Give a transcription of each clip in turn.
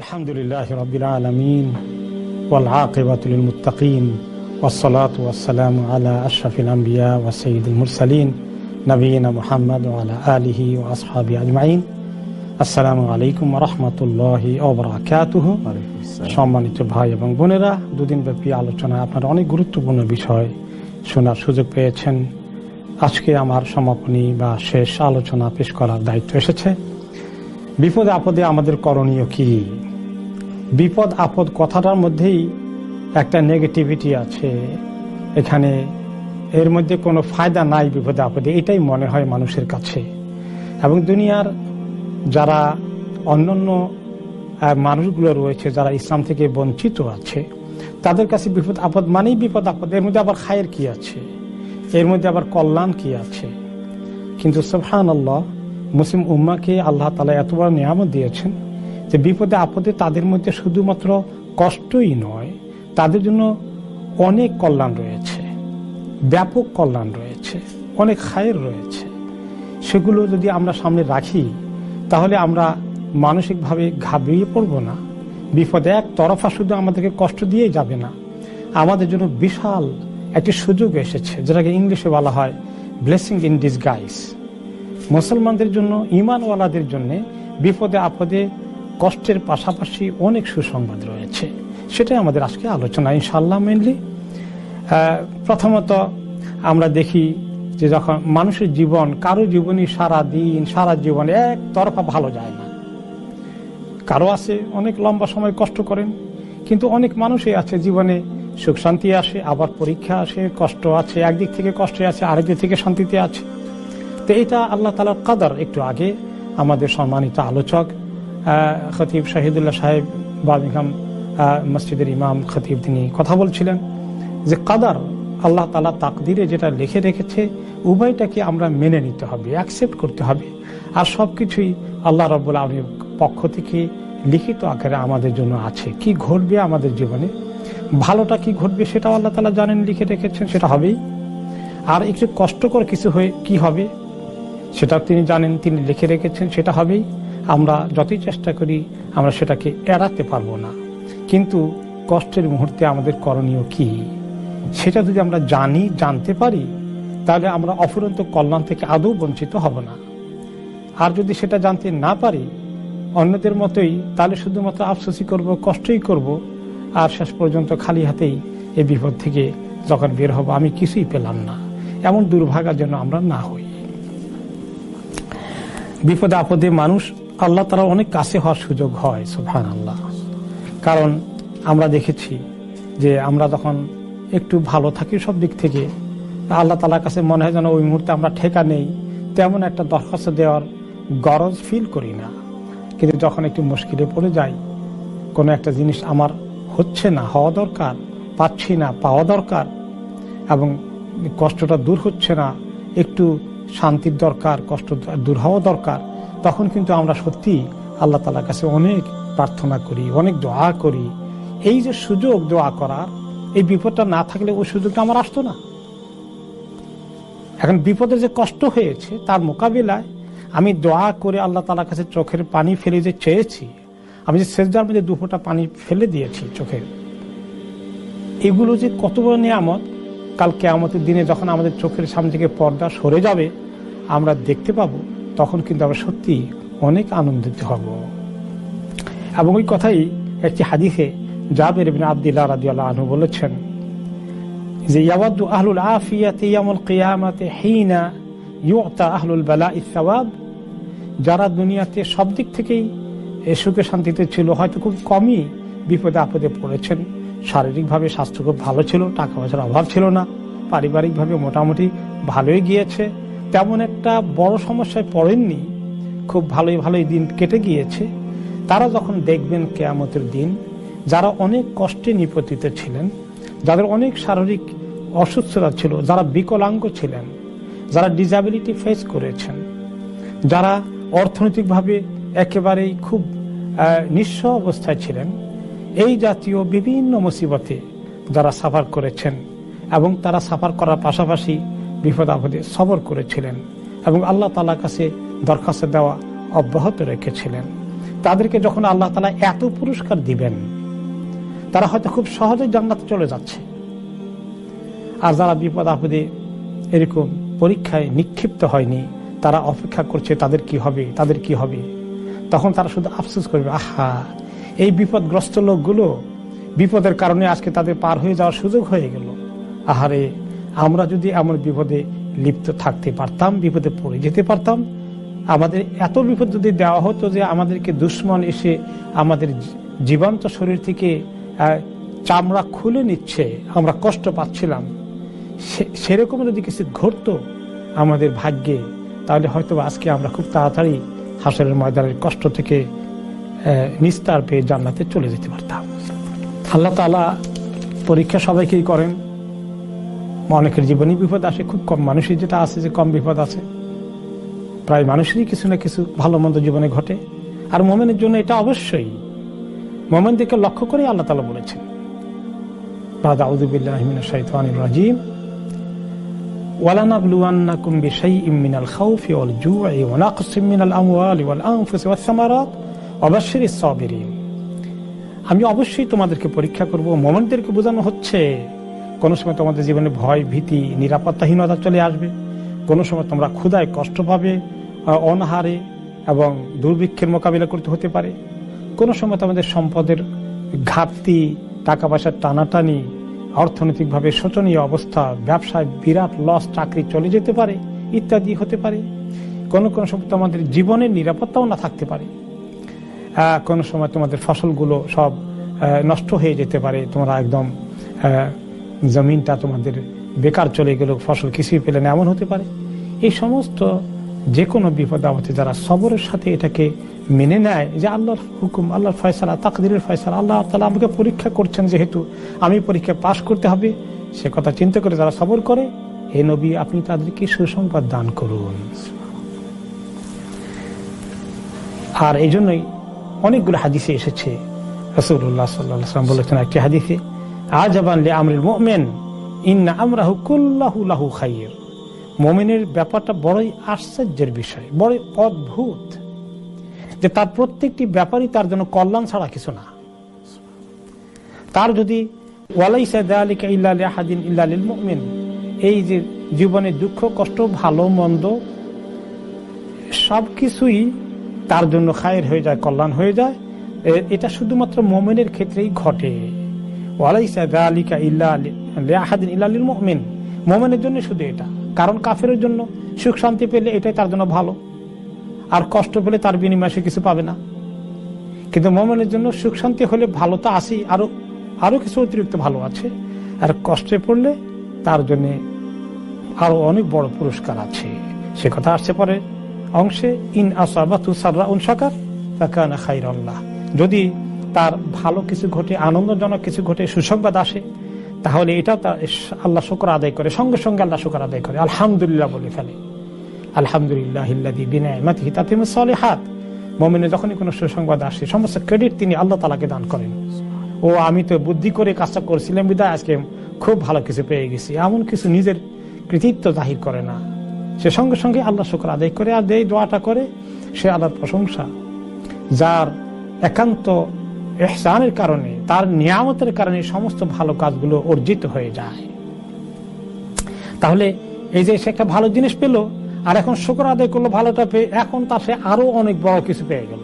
আলহামদুলিল্লাহ রবিল আলমিন ওয়ালাকিবাতুল মুতাকিম ওসলাত ওয়াসালাম আলা আশরাফিল আম্বিয়া ওয়াসঈদুল মুরসালিন নবীনা মোহাম্মদ আলা আলিহি ও আসহাবি আজমাইন। আসসালামু আলাইকুম রহমতুল্লাহ ওবরাকাতুহ সম্মানিত ভাই এবং বোনেরা, দুদিন ব্যাপী আলোচনায় আপনার অনেক গুরুত্বপূর্ণ বিষয় শোনার সুযোগ পেয়েছেন। আজকে আমার সমাপনী বা শেষ আলোচনা পেশ করার দায়িত্ব এসেছে। বিপদে আপদে আমাদের করণীয় কী? বিপদ, আপদ কথাটার মধ্যেই একটা নেগেটিভিটি আছে। এখানে এর মধ্যে কোনো ফায়দা নাই, বিপদে, আপদে, এটাই মনে হয় মানুষের কাছে। এবং দুনিয়ার যারা অন্যান্য মানুষগুলো রয়েছে, যারা ইসলাম থেকে বঞ্চিত আছে, তাদের কাছে বিপদ, আপদ মানেই বিপদ, আপদ। এর মধ্যে আবার খায়ের কি আছে? এর মধ্যে আবার কল্যাণ কি আছে? কিন্তু সুবহান আল্লাহ মুসলিম উম্মাকে আল্লাহ তালা এত বড় নিয়ামত দিয়েছেন। যে বিপদে আপদে তাদের মধ্যে শুধুমাত্র কষ্টই নয়, তাদের জন্য অনেক কল্যাণ রয়েছে, ব্যাপক কল্যাণ রয়েছে, অনেক খায়ের রয়েছে। সেগুলো যদি আমরা সামনে রাখি, তাহলে আমরা মানসিকভাবে ঘাবড়িয়ে পড়ব না। বিপদে এক তরফা শুধু আমাদেরকে কষ্ট দিয়ে যাবে না, আমাদের জন্য বিশাল একটি সুযোগ এসেছে, যেটাকে ইংলিশে বলা হয় ব্লেসিং ইন ডিসগাইজ মুসলমানদের জন্য, ইমানওয়ালাদের জন্য বিপদে আপদে কষ্টের পাশাপাশি অনেক সুসংবাদ রয়েছে। সেটাই আমাদের আজকে আলোচনা ইনশাল্লাহ মেনলি প্রথমত আমরা দেখি যে যখন মানুষের জীবন, কারও জীবনই সারা দিন, সারা জীবন এক তরফা ভালো যায় না। কারও আছে, অনেক লম্বা সময় কষ্ট করেন, কিন্তু অনেক মানুষই আছে জীবনে সুখ শান্তি আসে, আবার পরীক্ষা আসে, কষ্ট আছে, একদিক থেকে কষ্টে আছে, আরেক দিক থেকে শান্তিতে আছে। তো এটা আল্লাহ তালার কাদার একটু আগে আমাদের সম্মানিত আলোচক খতিব শাহিদুল্লাহ সাহেব আহ, মসজিদের ইমাম খতিব তিনি কথা বলছিলেন যে কাদার আল্লাহ তালা তাকদিরে যেটা লিখে রেখেছে উভয়টাকে আমরা মেনে নিতে হবে অ্যাকসেপ্ট করতে হবে। আর সব কিছুই আল্লাহ রব্বুল আলমীর পক্ষ থেকে লিখিত আকারে আমাদের জন্য আছে। কি ঘটবে আমাদের জীবনে? ভালোটা কি ঘটবে সেটাও আল্লাহ তালা জানেন লিখে রেখেছেন সেটা হবেই। আর একটু কষ্টকর কিছু হয়ে কি হবে সেটা তিনি জানেন তিনি লিখে রেখেছেন সেটা হবেই। আমরা যতই চেষ্টা করি, আমরা সেটাকে এড়াতে পারব না। কিন্তু কষ্টের মুহূর্তে আমাদের করণীয় কি? সেটা যদি আমরা জানি, জানতে পারি, তাহলে আমরা অফুরন্ত কল্যাণ থেকে আদৌ বঞ্চিত হব না। আর যদি সেটা জানতে না পারি, অন্যদের মতোই তাহলে শুধুমাত্র আফসোসই করব, কষ্টই করব, আর শেষ পর্যন্ত খালি হাতেই এই বিপদ থেকে যখন বের হব, আমি কিছুই পেলাম না। এমন দুর্ভাগ্যের জন্য আমরা না হই। বিপদে আপদে মানুষ আল্লাহ তারা অনেক কাছে হওয়ার সুযোগ হয় সুফান আল্লাহ কারণ আমরা দেখেছি যে আমরা যখন একটু ভালো থাকি সব দিক থেকে আল্লাহ তালার কাছে মনে হয় যেন ওই মুহূর্তে আমরা ঠেকা নেই, তেমন একটা দরখাস্ত দেওয়ার গরজ ফিল করি না। কিন্তু যখন একটু মুশকিলে পড়ে যাই, কোনো একটা জিনিস আমার হচ্ছে না, হওয়া দরকার, পাচ্ছি না, পাওয়া দরকার, এবং কষ্টটা দূর হচ্ছে না, একটু শান্তির দরকার, কষ্ট দূর হওয়া দরকার তখন কিন্তু আমরা সত্যি আল্লাহ তালার কাছে অনেক প্রার্থনা করি, অনেক দোয়া করি। এই যে সুযোগ দোয়া করার, এই বিপদটা না থাকলে ওই সুযোগটা আমার আসতো না। এখন বিপদের যে কষ্ট হয়েছে তার মোকাবিলায় আমি দোয়া করে আল্লাহ তালার কাছে চোখের পানি ফেলে যে চেয়েছি, আমি যে সেজদার মধ্যে দুপোটা পানি ফেলে দিয়েছি চোখের এগুলো যে কত বড় নিয়ামত, কাল কেয়ামতের দিনে যখন আমাদের চোখের সামনে থেকে পর্দা সরে যাবে, আমরা দেখতে পাবো তখন কিন্তু আমরা সত্যি অনেক আনন্দিত হব। এবং ওই কথাই একটি হাদিসে জাবের বিন আবদুল্লাহ রাদিয়াল্লাহু আনহু বলেছেন যে, ইয়াওয়াদ্দু আহলুল আফিয়াতে ইয়ামুল কিয়ামাতে হিনা ইউতা আহলুল বালা ইসাওয়াব যারা দুনিয়াতে সব দিক থেকেই সুখে শান্তিতে ছিল, হয়তো খুব কমই বিপদে আপদে পড়েছেন। শারীরিকভাবে স্বাস্থ্য খুব ভালো ছিল, টাকা পয়সার অভাব ছিল না, পারিবারিকভাবে মোটামুটি ভালোই গিয়েছে। তেমন একটা বড় সমস্যায় পড়েননি। খুব ভালোই ভালোই দিন কেটে গিয়েছে। তারা যখন দেখবেন কেয়ামতের দিন, যারা অনেক কষ্টে নিপতিত ছিলেন, যাদের অনেক শারীরিক অসুস্থতা ছিল, যারা বিকলাঙ্গ ছিলেন, যারা ডিসাবিলিটি ফেস করেছেন, যারা অর্থনৈতিকভাবে একেবারেই খুব নিঃস্ব অবস্থায় ছিলেন, এই জাতীয় বিভিন্ন মুসিবতে যারা সাফার করেছেন এবং তারা সাফার করার পাশাপাশি বিপদ আপদে সবর করেছিলেন এবং আল্লাহ তালার কাছে দরখাস্ত দেওয়া অব্যাহত রেখেছিলেন। তাদেরকে যখন আল্লাহ তালা এত পুরস্কার দিবেন, তারা হয়তো খুব সহজে জান্নাতে চলে যাচ্ছে। আর যারা বিপদ আপদে এরকম পরীক্ষায় নিক্ষিপ্ত হয়নি, তারা অপেক্ষা করছে তাদের কি হবে, তাদের কি হবে? তখন তারা শুধু আফসোস করবে, আহা, এই বিপদগ্রস্ত লোকগুলো বিপদের কারণে আজকে তাদের পার হয়ে যাওয়ার সুযোগ হয়ে গেল। আহারে আমরা যদি এমন বিপদে লিপ্ত থাকতে পারতাম, বিপদে পড়ে যেতে পারতাম, আমাদের এত বিপদ যদি দেওয়া হতো যে আমাদেরকে দুশ্মন এসে আমাদের জীবন্ত শরীর থেকে চামড়া খুলে নিচ্ছে, আমরা কষ্ট পাচ্ছিলাম। সেরকম যদি কিছু ঘটতো আমাদের ভাগ্যে, তাহলে হয়তো আজকে আমরা খুব তাড়াতাড়ি হাসরের ময়দানের কষ্ট থেকে নিস্তার পেয়ে জান্নাতে চলে যেতে পারতাম। আল্লাহ তালা পরীক্ষা সবাইকেই করেন। অনেকের জীবনে বিপদ আসে খুব কম মানুষের যেটা আছে যে কম বিপদ আছে প্রায় মানুষেরই কিছু না কিছু ভালো মন্দ জীবনে ঘটে আর মোমেনের জন্য এটা অবশ্যই মোমেনদেরকে লক্ষ্য করে আল্লাহ তালা বলেছেন রাজিম ولنبلونكم بشيء من الخوف والجوع ونقص من الأموال والأنفس والثمرات وبشر الصابرين আমি অবশ্যই তোমাদেরকে পরীক্ষা করব মোমেনদেরকে বোঝানো হচ্ছে কোনো সময় তোমাদের জীবনে ভয়, ভীতি, নিরাপত্তাহীনতা চলে আসবে। কোনো সময় তোমরা ক্ষুদায় কষ্ট পাবে অনাহারে এবং দুর্ভিক্ষের মোকাবিলা করতে হতে পারে। কোনো সময় তোমাদের সম্পদের ঘাটতি টাকা পয়সার টানাটানি, অর্থনৈতিকভাবে শোচনীয় অবস্থা, ব্যবসায় বিরাট লস চাকরি চলে যেতে পারে, ইত্যাদি হতে পারে। কোনো কোনো সময় তোমাদের জীবনের নিরাপত্তাও না থাকতে পারে। কোনো সময় তোমাদের ফসলগুলো সব নষ্ট হয়ে যেতে পারে, তোমরা একদম জমিনটা তোমাদের বেকার চলে গেল, ফসল কিছুই পেলে না, এমন হতে পারে? এই সমস্ত যে কোনো বিপদ আপদে যারা সবরের সাথে এটাকে মেনে নেয়, যে আল্লাহর হুকুম, আল্লাহর ফয়সালা, তাকদিরের ফয়সালা, আল্লাহ তালা আমাকে পরীক্ষা করছেন যেহেতু আমি পরীক্ষা পাশ করতে হবে, সে কথা চিন্তা করে যারা সবর করে, হে নবী, আপনি তাদেরকে সুসংবাদ দান করুন। আর এই জন্যই অনেকগুলো হাদিসে এসেছে রসুল্লাহ সাল্লাম বলেছেন, একটি হাদিসে আজাবান লে আমরিল মোমেন, ইন্না আমরাহু কুল্লাহু লাহু খাইয়ের মোমেনের ব্যাপারটা বড়ই আশ্চর্যের বিষয়, বড়ই অদ্ভুত যে তার প্রত্যেকটি ব্যাপারই তার জন্য কল্যাণ ছাড়া কিছু না। তার যদি এই যে জীবনে দুঃখ, কষ্ট, ভালো, মন্দ, সবকিছুই তার জন্য খায়ের হয়ে যায়, কল্যাণ হয়ে যায় এটা শুধুমাত্র মোমেনের ক্ষেত্রেই ঘটে। মোমেনের জন্য শুধু এটা। কারণ কাফের জন্য সুখ শান্তি পেলে এটাই তার জন্য ভালো। আর কষ্ট পেলে তার বিনিময়ে সে কিছু পাবে না। কিন্তু মোমেনের জন্য সুখ শান্তি হলে ভালো তো আসি আরও আরও কিছু অতিরিক্ত ভালো আছে। আর কষ্টে পড়লে তার জন্য আরও অনেক বড় পুরস্কার আছে। সে কথা আসছে পরে অংশে, ইন তু সাররা উনসাকার যদি তার ভালো কিছু ঘটে, আনন্দজনক কিছু ঘটে, সুসংবাদ আসে, তাহলে এটাও তার আল্লাহ শুক্র আদায় করে, সঙ্গে সঙ্গে আল্লাহ শুক্র আদায় করে। আলহামদুলিল্লাহ বলে ফেলে। আলহামদুলিল্লাহ তাতে হাত মোমিনে যখনই কোনো সুসংবাদ আসে, সমস্ত ক্রেডিট তিনি আল্লাহ তালাকে দান করেন। ও আমি তো বুদ্ধি করে কাজটা করছিলাম, বিদায়, আজকে খুব ভালো কিছু পেয়ে গেছি। এমন কিছু নিজের কৃতিত্ব জাহির করে না। সে সঙ্গে সঙ্গে আল্লাহ শুক্র আদায় করে আর এই দোয়াটা করে, সে আল্লাহর প্রশংসা। যার একান্ত এহসানের কারণে, তার নিয়ামতের কারণে সমস্ত ভালো কাজগুলো অর্জিত হয়ে যায়। তাহলে এই যে সে একটা ভালো জিনিস পেল, আর এখন শুক্র আদায় করল ভালোটা পেয়ে, এখন তার সে আরও অনেক বড় কিছু পেয়ে গেল।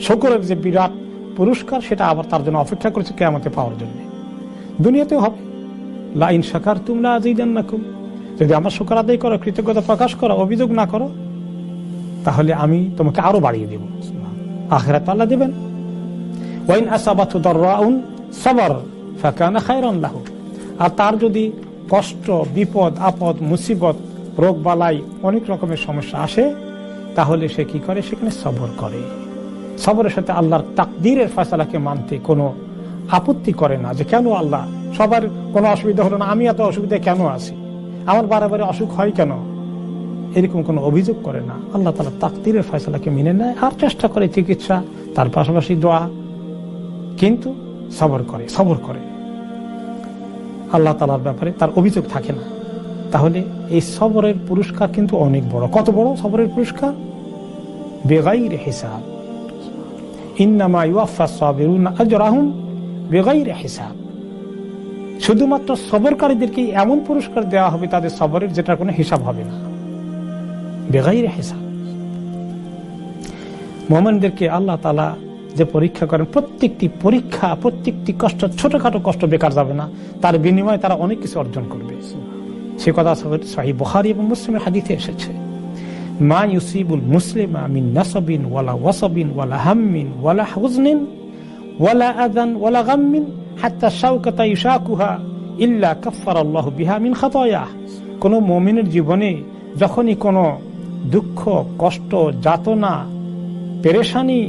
শুক্রের যে বিরাট পুরস্কার, সেটা আবার তার জন্য অপেক্ষা করছে কেমতে পাওয়ার জন্য। দুনিয়াতেও হবে। লাইন শাকার তুমলা আজই দেন না কুম যদি আমার শুক্র আদায় করো, কৃতজ্ঞতা প্রকাশ করো, অভিযোগ না করো, তাহলে আমি তোমাকে আরও বাড়িয়ে দেব। আখেরাত আল্লাহ দেবেন। আর তার যদি কষ্ট, বিপদ, আপদ, মুসিবত, রোগ বালাই অনেক রকমের সমস্যা আসে, তাহলে সে কি করে? সেখানে সবর করে। সবরের সাথে আল্লাহর তাকদিরের ফয়সালাকে মানতে কোনো আপত্তি করে না যে কেন আল্লাহ? সবার কোনো অসুবিধা হলো না, আমি এত অসুবিধায় কেন আছি? আমার বারে অসুখ হয় কেন? এরকম কোনো অভিযোগ করে না। আল্লাহ তালা তাকদিরের ফয়সালাকে মেনে নেয় আর চেষ্টা করে চিকিৎসা, তার পাশাপাশি দোয়া কিন্তু সবর করে সবর করে। আল্লাহ তালার ব্যাপারে তার অভিযোগ থাকে না। তাহলে এই সবরের পুরস্কার কিন্তু অনেক বড়। কত বড় সবরের পুরস্কার? বেগাই হিসাব। বেগাইরে হিসাব। শুধুমাত্র সবরকারীদেরকে এমন পুরস্কার দেওয়া হবে তাদের সবরের যেটার কোনো হিসাব হবে না। বেগাইরে হিসাব। মোহামেনদেরকে আল্লাহ তালা যে পরীক্ষা করেন, প্রত্যেকটি পরীক্ষা, প্রত্যেকটি কষ্ট, ছোটখাটো কষ্ট বেকার যাবে না। তার বিনিময়ে তারা অনেক কিছু অর্জন করবে। সে কথা সাহি বহারি এবং মুসলিমের হাদিতে এসেছে। মা ইউসিবুল মুসলিম মিন নাসবিন ওয়ালা ওয়াসাবিন ওয়ালা হাম্মিন ওয়ালা হুজনিন ওয়ালা আদান ওয়ালা গাম্মিন হাত্তা শাউকাতা ইশাকুহা ইল্লা কাফার আল্লাহ বিহা মিন খাতয়া। কোনো মমিনের জীবনে যখনই কোনো দুঃখ, কষ্ট, যাতনা, পেরেশানি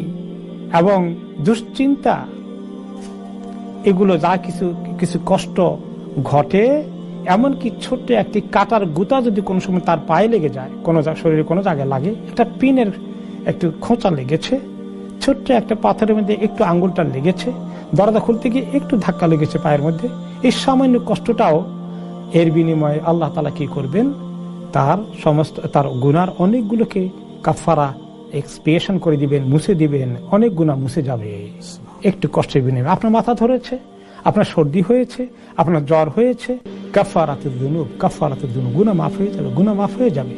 এবং দুশ্চিন্তা, এগুলো যা কিছু কিছু কষ্ট ঘটে, এমনকি ছোট্ট একটি কাটার গুতা যদি কোনো সময় তার পায়ে লেগে যায়, কোনো শরীরে কোনো জায়গায় লাগে, একটা পিনের একটু খোঁচা লেগেছে, ছোট্ট একটা পাথরের মধ্যে একটু আঙ্গুলটা লেগেছে, দরজা খুলতে গিয়ে একটু ধাক্কা লেগেছে পায়ের মধ্যে, এই সামান্য কষ্টটাও এর বিনিময়ে আল্লাহ তালা কি করবেন? তার সমস্ত, তার গুনার অনেকগুলোকে কাফারা এক্সপিয়েশন করে দিবেন, মুছে দিবেন, অনেক গুণা মুছে যাবে। একটু কষ্টের বিনিময়ে। আপনার মাথা ধরেছে, আপনার সর্দি হয়েছে, আপনার জ্বর হয়েছে। কাফারাতের দুনুব কাফারাতের দুনুব। গুণা মাফ হয়ে যাবে, গুণা মাফ হয়ে যাবে।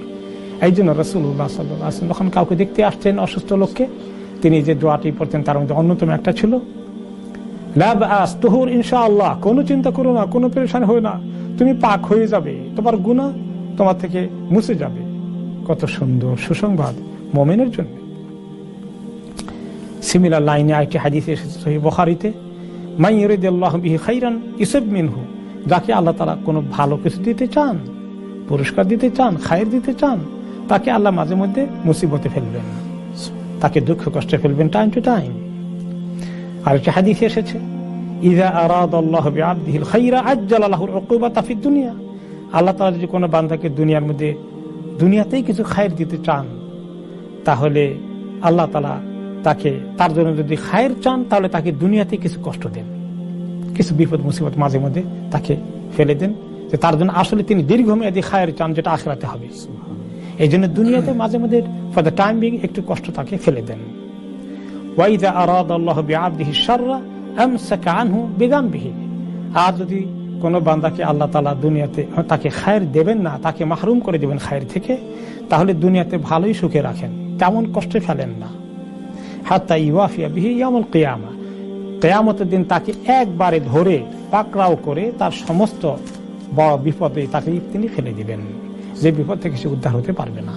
এই জন্য রসুল্লাহ সাল্লাহ যখন কাউকে দেখতে আসছেন অসুস্থ লোককে, তিনি যে দোয়াটি পড়তেন তার মধ্যে অন্যতম একটা ছিল লাভ তোহর কোনো চিন্তা করো না, কোনো পরেশান হয় না। তুমি পাক হয়ে যাবে, তোমার গুণা তোমার থেকে মুছে যাবে। কত সুন্দর সুসংবাদ। মোমেনের জন্য। সিমিলার লাইনে আরেকটি হাদিস এসেছে সহি বখারিতে খাইরান ইসব মিনহু যাকে আল্লাহ তালা কোনো ভালো কিছু দিতে চান, পুরস্কার দিতে চান, খায়ের দিতে চান, তাকে আল্লাহ মাঝে মধ্যে মুসিবতে ফেলবেন তাকে দুঃখ কষ্টে ফেলবেন টাইম টু টাইম আর আরেকটি হাদিস এসেছে, ইদা আরাদ আল্লাহ আব্দিহিল খাইরা আজ্জাল আল্লাহর তাফির দুনিয়া আল্লাহ তালা যদি কোনো বান্ধাকে দুনিয়ার মধ্যে, দুনিয়াতেই কিছু খায়ের দিতে চান তাহলে আল্লাহ তালা তাকে, তার জন্য যদি খায়ের চান, তাহলে তাকে দুনিয়াতে কিছু কষ্ট দেন। কিছু বিপদ, মুসিবত মাঝে মধ্যে তাকে ফেলে দেন যে তার জন্য আসলে তিনি দীর্ঘমেয়াদী খায়ের চান যেটা আখেরাতে হবে। এই জন্য দুনিয়াতে মাঝে মধ্যে ফর দ্য টাইম বিং একটু কষ্ট তাকে ফেলে দেন। ওয়াইদা আরাদ আল্লাহ বিআবদিহি শাররা আমসাকা আনহু বিগামবিহি আর যদি কোনো বান্দাকে আল্লাহ তালা দুনিয়াতে তাকে খায়ের দেবেন না, তাকে মাহরুম করে দেবেন খায়ের থেকে, তাহলে দুনিয়াতে ভালোই সুখে রাখেন। তেমন কষ্টে ফেলেন না। হাত্তা ইউয়াফিয়া বিহি ইয়ামুল কেয়ামা। কেয়ামতের দিন তাকে একবারে ধরে পাকড়াও করে তার সমস্ত বড় বিপদে তাকে তিনি ফেলে দিবেন। যে বিপদ থেকে সে উদ্ধার হতে পারবে না।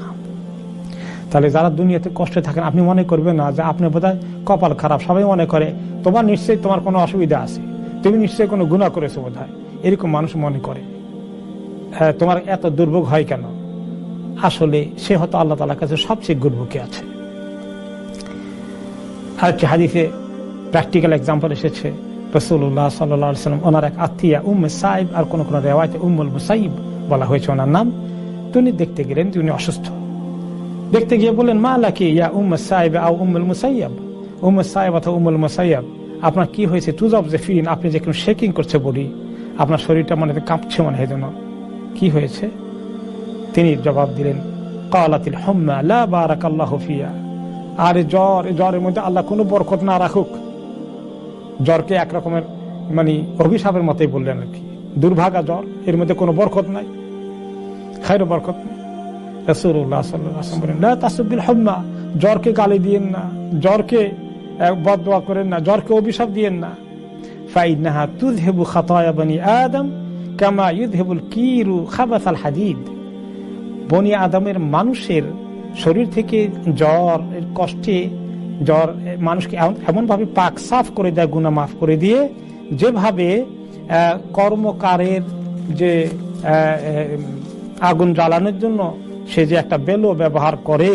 তাহলে যারা দুনিয়াতে কষ্টে থাকেন, আপনি মনে করবেন না যে আপনি বোধহয় কপাল খারাপ, সবাই মনে করে, তোমার নিশ্চয়ই তোমার কোনো অসুবিধা আছে। তুমি নিশ্চয়ই কোনো গুণা করেছ বোধ এরকম মানুষ মনে করে হ্যাঁ তোমার এত দুর্ভোগ হয় কেন? আসলে সে হয়তো আল্লাহ তালার কাছে সবচেয়ে গুরবুকে আছে। আরেকটি হাদিসে প্র্যাকটিক্যাল এক্সাম্পল এসেছে। রসুল্লাহ সাল্লাম ওনার এক আত্মীয়া উম সাইব, আর কোন কোন রেওয়ায়তে উম্মুল মুসাইব বলা হয়েছে ওনার নাম। তিনি দেখতে গেলেন তিনি অসুস্থ। দেখতে গিয়ে বললেন, মা লাকি ইয়া উম সাহেব আউ উম্মুল মুসাইয়াব উম সাহেব অথবা উম্মুল মুসাইয়াব আপনার কি হয়েছে? টুজ অফ যে ফিন আপনি যে কোনো শেকিং করছে বলি। আপনার শরীরটা মনে কাঁপছে মনে হয় যেন। কি হয়েছে? তিনি জবাব দিলেন, কালাতিল হম্মা, লা বারাক আল্লাহ ফিয়া। আর জ্বর জ্বরের মধ্যে আল্লাহ কোনো বরকত না রাখুক। জ্বরকে একরকমের মানে অভিশাপের মতোই বললেন আর কি। দুর্ভাগা জ্বর, এর মধ্যে কোনো বরকত নাই খাইরো বরকত নেই। রসুল্লাহ বলেন তাসুদ্দিন হম্মা, জ্বরকে গালি দিয়েন না, জ্বরকে বদোয়া করেন না, জ্বরকে অভিশাপ দিয়েন না। ফাইনাহা তুজহেবু খাতায়া বনি আদম কামা ইউদহেবুল কিরু খাবাসাল হাদিদ। বনি আদমের মানুষের শরীর থেকে জ্বর, কষ্টে জ্বর, মানুষকে এমনভাবে পাক সাফ করে দেয় গুণা মাফ করে দিয়ে যেভাবে কর্মকারের যে আগুন জ্বালানোর জন্য সে যে একটা বেলো ব্যবহার করে,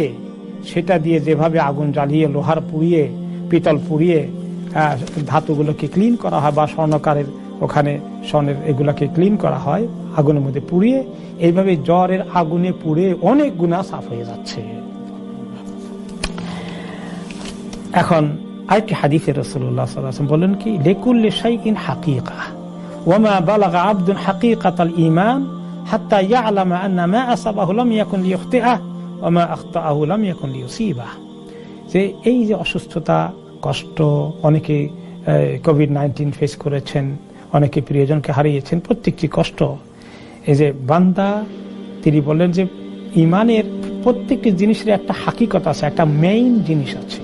সেটা দিয়ে যেভাবে আগুন জ্বালিয়ে, লোহার পুড়িয়ে, পিতল পুড়িয়ে ধাতুগুলোকে ক্লিন করা হয় বা স্বর্ণকারের ওখানে স্বর্ণের এগুলাকে ক্লিন করা হয় আগুনের মধ্যে পুড়িয়ে, এইভাবে জ্বরের আগুনে পুড়ে অনেক গুণা সাফ হয়ে যাচ্ছে। এখন আরেকটি হাদিসে রসুল্লাহ বলেন কি, লেকুল্লে শাইকিন হাকিকা ওমা বালাগা আব্দুল হাকিকাত আল ইমান হাত্তা ইয়ালামা আন্না মা আসাবাহু লাম ইয়াকুন লিয়ুখতিআহ ওয়া মা আখতাআহু লাম ইয়াকুন লিয়ুসিবাহ যে এই যে অসুস্থতা, কষ্ট, অনেকে কোভিড নাইন্টিন ফেস করেছেন, অনেকে প্রিয়জনকে হারিয়েছেন, প্রত্যেকটি কষ্ট এই যে বান্দা, তিনি বললেন যে ইমানের প্রত্যেকটি জিনিসের একটা হাকিকত আছে, একটা মেইন জিনিস আছে,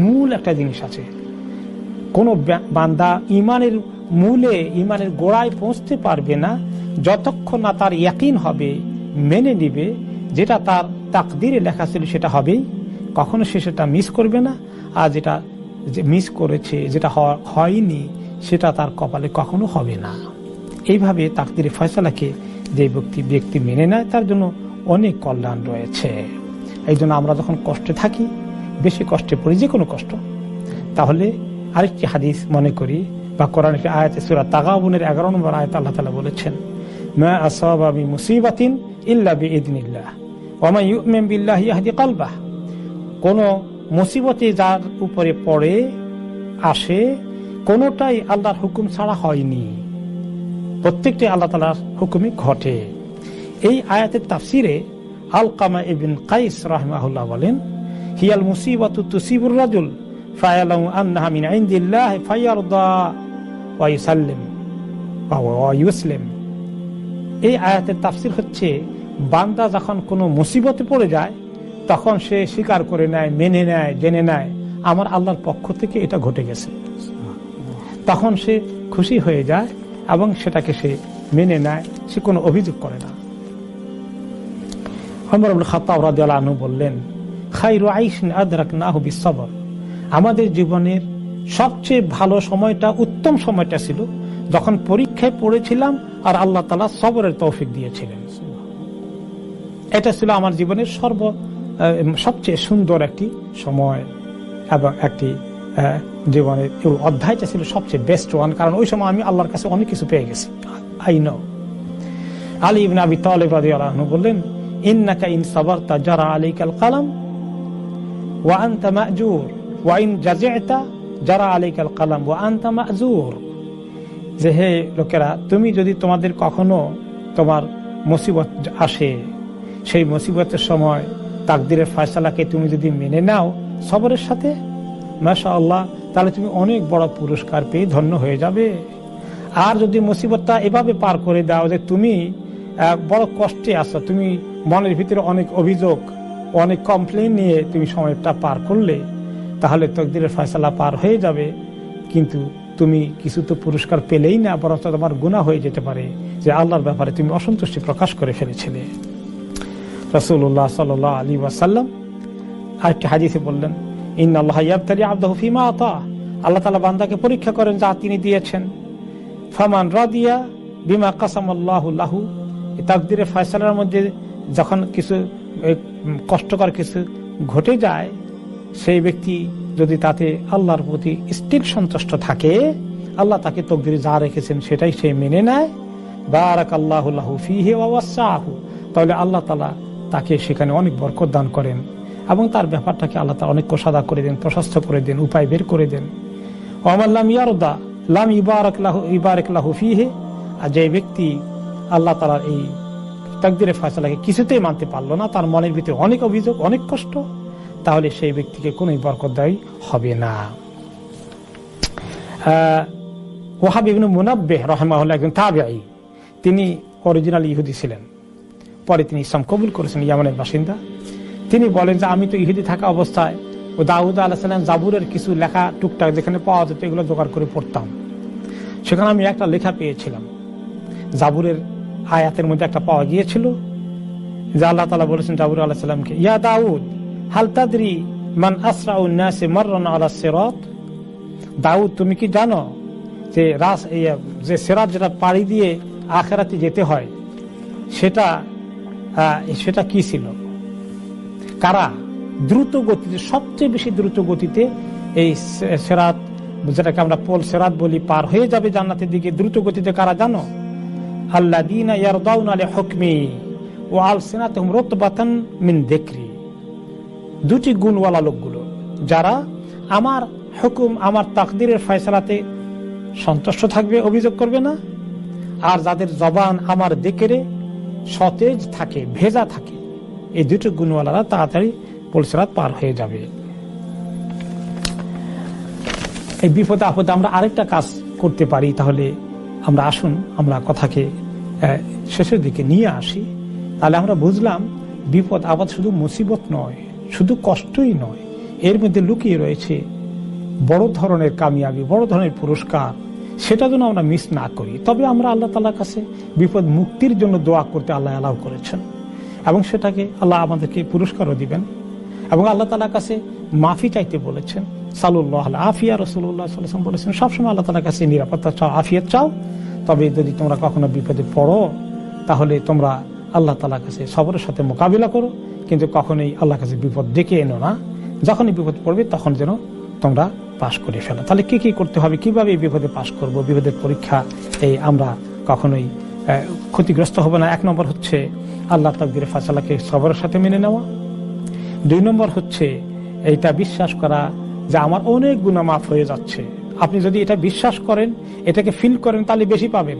মূল একটা জিনিস আছে। কোনো বান্দা ইমানের মূলে, ইমানের গোড়ায় পৌঁছতে পারবে না, যতক্ষণ না তার ইয়াকিন হবে, মেনে নিবে, যেটা তার তাকদিরে লেখা ছিল সেটা হবেই, কখনো সে সেটা মিস করবে না, আর যেটা মিস করেছে, যেটা হয়নি, সেটা তার কপালে কখনো হবে না। এইভাবে তাকদিরে ফয়সালাকে যে ব্যক্তি ব্যক্তি মেনে নেয়, তার জন্য অনেক কল্যাণ রয়েছে। এই জন্য আমরা যখন কষ্টে থাকি, বেশি কষ্টে পড়ি যে কোনো কষ্ট, তাহলে আরেকটি হাদিস মনে করি, বা কোরআন আয়াতে, সুরা তাগাবুনের এগারো নম্বর আয়াত আল্লাহ তালা বলেছেন, মা বি মুসিবাতিন ইল্লা বি ইদনিল্লাহ ওমা ইউমিন বিল্লাহ ইয়াহদি কলবাহ। কোন মুসিবতে যার উপরে পড়ে, আসে, কোনোটাই আল্লাহর হুকুম ছাড়া হয়নি। প্রত্যেকটি আল্লাহ তালার হুকুমই ঘটে। এই আয়াতের তাফসিরে আলকামা ইবিন কাইস রাহমাহুল্লাহ বলেন, হিয়াল মুসিবাতু তুসিবুর রাজুল ফায়ালাম আন্নাহা মিন ইনদিল্লাহ ফায়ারদা ওয়া ইউসাল্লিম ওয়া ইউসলিম। এই আয়াতের তাফসির হচ্ছে, বান্দা যখন কোনো মুসিবতে পড়ে যায়, তখন সে স্বীকার করে নেয়, মেনে নেয়, জেনে নেয়, আমার আল্লাহর পক্ষ থেকে এটা ঘটে গেছে। তখন সে খুশি হয়ে যায় এবং সেটাকে সে মেনে নেয়, সে কোনো অভিযোগ করে না। বললেন সবর আমাদের জীবনের সবচেয়ে ভালো সময়টা, উত্তম সময়টা ছিল যখন পরীক্ষায় পড়েছিলাম আর আল্লাহ তালা সবরের তৌফিক দিয়েছিলেন। এটা ছিল আমার জীবনের সর্ব সবচেয়ে সুন্দর একটি সময় এবং একটি এই অধ্যায়টা ছিল সবচেয়ে বেস্ট ওয়ান কারণ ওই সময় আমি আল্লাহর কাছে অনেক কিছু পেয়ে গেছি। আই নো আলী ইবনে আবি তালিব রাদিয়াল্লাহু আনহু বললেন, ইন্নাকা ইন সাবারতা জারা আলাইকাল কালাম, ওয়া আনতা মা'জুর, ওয়া ইন জাজি'তা জারা আলাইকাল কালাম, ওয়া আনতা মা'জুর। যে হে লোকেরা, তুমি যদি তোমাদের কখনো তোমার মুসিবত আসে, সেই মুসিবতের সময় তাকদিরের ফয়সালাকে তুমি যদি মেনে নাও, সবরের সাথে মাশা আল্লাহ তাহলে তুমি অনেক বড় পুরস্কার পেয়ে ধন্য হয়ে যাবে। আর যদি মুসিবতটা এভাবে পার করে দাও যে তুমি বড় কষ্টে আছো, তুমি মনের ভিতরে অনেক অভিযোগ, অনেক কমপ্লেন নিয়ে তুমি সময়টা পার করলে, তাহলে তকদিরের ফয়সালা পার হয়ে যাবে। কিন্তু তুমি কিছু তো পুরস্কার পেলেই না বরং তোমার গুণা হয়ে যেতে পারে, যে আল্লাহর ব্যাপারে তুমি অসন্তুষ্টি প্রকাশ করে ফেলেছিলে। রসুল্লাহ সাল আলী ওয়াসাল্লাম আরেকটি হাদিসে বললেন ইন আল্লাহ আতা আল্লাহ তালা বান্দাকে পরীক্ষা করেন যা তিনি দিয়েছেন। ফামান রাদিয়া বিমা কাসাম আল্লাহু তাকদিরের ফয়সালার মধ্যে যখন কিছু কষ্টকর কিছু ঘটে যায়, সেই ব্যক্তি যদি তাতে আল্লাহর প্রতি স্টিল সন্তুষ্ট থাকে, আল্লাহ তাকে তকদিরে যা রেখেছেন সেটাই সে মেনে নেয়। বারাক আল্লাহ ফিহে ওয়াসাহু। তাহলে আল্লাহ তালা তাকে সেখানে অনেক বরকত দান করেন। এবং তার ব্যাপারটাকে আল্লাহ তালা অনেক কোষাদা করে দেন, প্রশস্ত করে দেন, উপায় বের করে দেন। ওমাল্লাম ইয়ারদা, লাম ইবারক লাহু ফিহে, আর যে ব্যক্তি আল্লাহ তালার এই তাকদিরের ফয়সালাকে কিছুতেই মানতে পারল না, তার মনের ভিতরে অনেক অভিযোগ, অনেক কষ্ট, তাহলে সেই ব্যক্তিকে কোন বরকত দায়ী হবে না। মুনাব্বে একজন তিনি অরিজিনাল ইহুদি ছিলেন। পরে তিনি ইসলাম কবুল করেছেন, ইয়ামানের বাসিন্দা। তিনি বলেন যে, আমি তো ইহুদি থাকা অবস্থায় ও দাউদ আলাহ সাল্লাম জাবুরের কিছু লেখা টুকটাক যেখানে পাওয়া যেত, এগুলো জোগাড় করে পড়তাম। সেখানে আমি একটা লেখা পেয়েছিলাম। জাবুরের আয়াতের মধ্যে একটা পাওয়া গিয়েছিল যে আল্লাহ তালা বলেছেন জাবুর আলাহ সাল্লামকে ইয়া দাউদ, হাল তাদরি মান আসরা উন্নাসে মর্রন আলা সেরত? দাউদ, তুমি কি জানো যে রাস যে সেরাত যেটা পাড়ি দিয়ে আখেরাতে যেতে হয়, সেটা সেটা কি ছিল? কারা দ্রুত গতিতে সবচেয়ে বেশি দ্রুত গতিতে এই সেরাত, যেটাকে আমরা পোল সেরাত বলি, পার হয়ে যাবে জান্নাতের দিকে। দ্রুত গতিতে কারা জানো? আল্লাহ দিন হকমি ও আল মিন দুটি গুণওয়ালা লোকগুলো, যারা আমার হুকুম, আমার তাকদিরের ফয়সালাতে সন্তুষ্ট থাকবে, অভিযোগ করবে না। আর যাদের জবান আমার দেখেরে সতেজ থাকে, ভেজা থাকে এই দুটো গুণওয়ালারা তাড়াতাড়ি পলসরাত পার হয়ে যাবে। এই বিপদে আপদে আমরা আরেকটা কাজ করতে পারি, তাহলে আমরা আসুন, আমরা কথাকে শেষের দিকে নিয়ে আসি। তাহলে আমরা বুঝলাম, বিপদ, আপদ শুধু মুসিবত নয়, শুধু কষ্টই নয়, এর মধ্যে লুকিয়ে রয়েছে বড় ধরনের কামিয়াবি, বড় ধরনের পুরস্কার। সেটা যেন আমরা মিস না করি। তবে আমরা আল্লাহ তালার কাছে বিপদ মুক্তির জন্য দোয়া করতে আল্লাহ অ্যালাউ করেছেন। এবং সেটাকে আল্লাহ আমাদেরকে পুরস্কারও দিবেন। এবং আল্লাহ তালার কাছে মাফি চাইতে বলেছেন সালুল্লাহ আল্লাহ আফিয়া রসুল্লাহ সাল্লাম বলেছেন, সবসময় আল্লাহ তালার কাছে নিরাপত্তা চাও, আফিয়াত চাও। তবে যদি তোমরা কখনো বিপদে পড়ো, তাহলে তোমরা আল্লাহ তালার কাছে সবরের সাথে মোকাবিলা করো। কিন্তু কখনোই আল্লাহ কাছে বিপদ ডেকে এনো না। যখনই বিপদ পড়বে, তখন যেন তোমরা পাশ করে ফেলো। তাহলে কি কি করতে হবে? কীভাবে এই বিপদে পাশ করব? বিপদের পরীক্ষা এই আমরা কখনোই ক্ষতিগ্রস্ত হবে না। এক নম্বর হচ্ছে আল্লাহ তাকদির ফাসালাকে সবরের সাথে মেনে নেওয়া। দুই নম্বর হচ্ছে এইটা বিশ্বাস করা যে আমার অনেক গুণা মাফ হয়ে যাচ্ছে। আপনি যদি এটা বিশ্বাস করেন, এটাকে ফিল করেন, তাহলে বেশি পাবেন।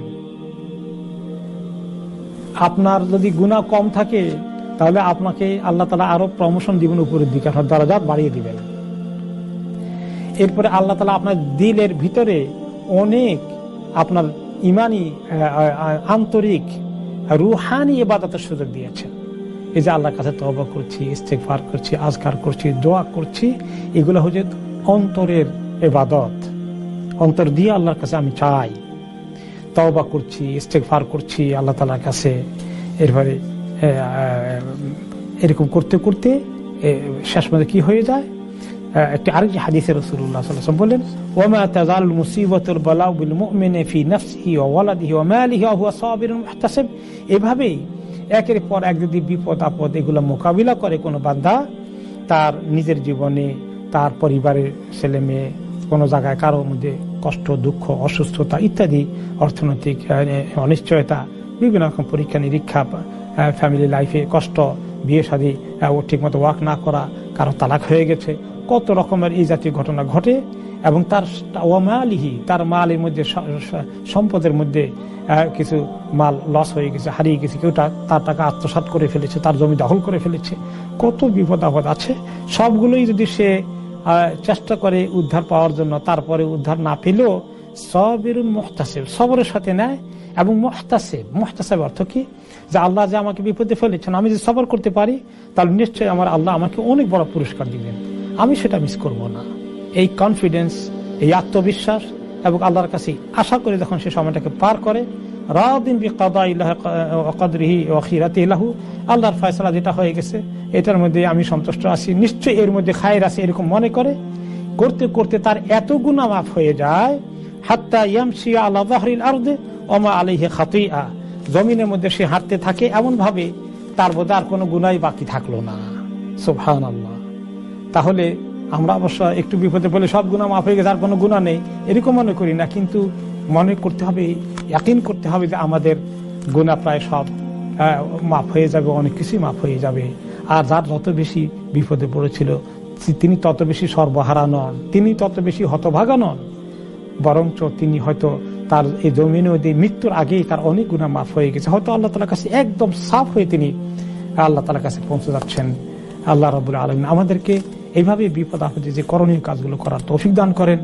আপনার যদি গুণা কম থাকে, তাহলে আপনাকে আল্লাহ তালা আরও প্রমোশন দিবেন, উপরের দিকে, আপনার দরজা বাড়িয়ে দিবেন। এরপরে আল্লাহ তালা আপনার দিলের ভিতরে অনেক আপনার ইমানি আন্তরিক, রুহানি এবাদতের সুযোগ দিয়েছেন। এই যে আল্লাহর কাছে তবা করছি ইস্তেকফার করছি, আজকার করছি, দোয়া করছি, এগুলো হচ্ছে অন্তরের এবাদত অন্তর দিয়ে আল্লাহর কাছে আমি চাই। তওবা করছি ইস্তেকফার করছি আল্লাহ তালার কাছে। এরপরে এরকম করতে করতে শেষ মধ্যে কি হয়ে যায়? একটি আরেক হাদিসে রসুল্লাহ বললেন ওমা তাজাল মুসিবতুল বালাউ বিল মুমিনে ফি নাফসিহি ওয়া ওয়ালাদিহি ওয়া মালিহি ওয়া হুয়া সাবিরুন মুহতাসিব এভাবেই একের পর এক যদি বিপদ, আপদ এগুলো মোকাবিলা করে কোনো বান্দা, তার নিজের জীবনে, তার পরিবারের ছেলে মেয়ে, কোনো জায়গায় কারোর মধ্যে কষ্ট, দুঃখ, অসুস্থতা ইত্যাদি, অর্থনৈতিক অনিশ্চয়তা, বিভিন্ন রকম পরীক্ষা, নিরীক্ষা ফ্যামিলি লাইফে কষ্ট, বিয়ে শাদী ও ঠিক মতো ওয়ার্ক না করা, কারও তালাক হয়ে গেছে কত রকমের এই জাতীয় ঘটনা ঘটে এবং তার ওয়ামালিহি তার মালের মধ্যে সম্পদের মধ্যে কিছু মাল লস হয়ে গেছে, হারিয়ে গেছে, কেউ তার টাকা আত্মসাৎ করে ফেলেছে, তার জমি দখল করে ফেলেছে, কত বিপদ আপদ আছে। সবগুলোই যদি সে চেষ্টা করে উদ্ধার পাওয়ার জন্য, তারপরে উদ্ধার না পেলেও সবেরুন মোহতাসেব, সবরের সাথে নেয় এবং মোহতাসেব মোহতাসেব অর্থ কি? যে আল্লাহ যে আমাকে বিপদে ফেলেছেন, আমি যদি সবর করতে পারি, তাহলে নিশ্চয়ই আমার আল্লাহ আমাকে অনেক বড় পুরস্কার দিবেন। আমি সেটা মিস করব না। এই কনফিডেন্স এই আত্মবিশ্বাস এবং আল্লাহর কাছে আশা করে যখন সে সময়টাকে পার করে, রাদিন বি কাদাইল্লাহ কদরিহি ও খিরাতিল্লাহু আল্লাহর ফয়সালা যেটা হয়ে গেছে, এটার মধ্যে আমি সন্তুষ্ট আছি। নিশ্চয়ই এর মধ্যে খায়ের আছে এরকম মনে করে। করতে করতে তার এত গুণা মাফ হয়ে যায়, হাত্তা ইয়ামশিয়া আল্লাহ বাহরিল আরদে, ওমা আলাইহি খাতিআ। জমিনের মধ্যে সে হাঁটতে থাকে এমন ভাবে তার বোধ আর কোনো গুনাই বাকি থাকল না। সুবহানাল্লাহ। তাহলে আমরা অবশ্য একটু বিপদে পড়লে সব গুণা মাফ হয়ে গেছে, আর কোনো গুণা নেই। এরকম মনে করি না, কিন্তু মনে করতে হবে, ইয়াকিন করতে হবে যে আমাদের গুণা প্রায় সব মাফ হয়ে যাবে, অনেক কিছুই মাফ হয়ে যাবে। আর যার যত বেশি বিপদে পড়েছিল তিনি তত বেশি সর্বহারা নন, তিনি তত বেশি হতভাগা নন। বরঞ্চ তিনি হয়তো তার এই জমিনে মৃত্যুর আগেই তার অনেক গুণা মাফ হয়ে গেছে। হয়তো আল্লাহ তালার কাছে একদম সাফ হয়ে তিনি আল্লাহ তালার কাছে পৌঁছে যাচ্ছেন। আল্লাহ রবুল্লা আলম আমাদেরকে এইভাবে বিপদ আপদে যে করণীয় কাজগুলো করার তৌফিক দান করেন।